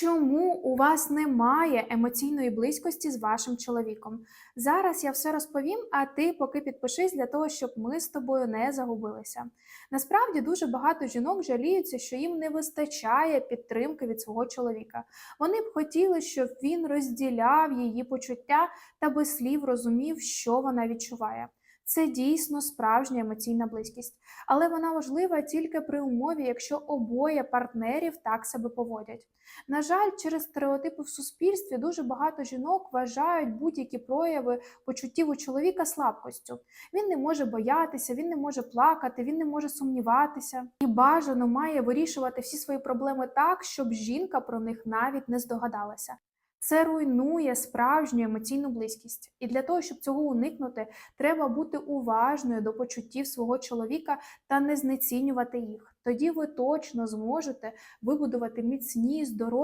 Чому у вас немає емоційної близькості з вашим чоловіком? Зараз я все розповім, а ти поки підпишись для того, щоб ми з тобою не загубилися. Насправді дуже багато жінок жаліються, що їм не вистачає підтримки від свого чоловіка. Вони б хотіли, щоб він розділяв її почуття та без слів розумів, що вона відчуває. Це дійсно справжня емоційна близькість, але вона важлива тільки при умові, якщо обоє партнерів так себе поводять. На жаль, через стереотипи в суспільстві дуже багато жінок вважають будь-які прояви почуттів у чоловіка слабкостю. Він не може боятися, він не може плакати, він не може сумніватися. І бажано має вирішувати всі свої проблеми так, щоб жінка про них навіть не здогадалася. Це руйнує справжню емоційну близькість. І для того, щоб цього уникнути, треба бути уважною до почуттів свого чоловіка та не знецінювати їх. Тоді ви точно зможете вибудувати міцні, здорові.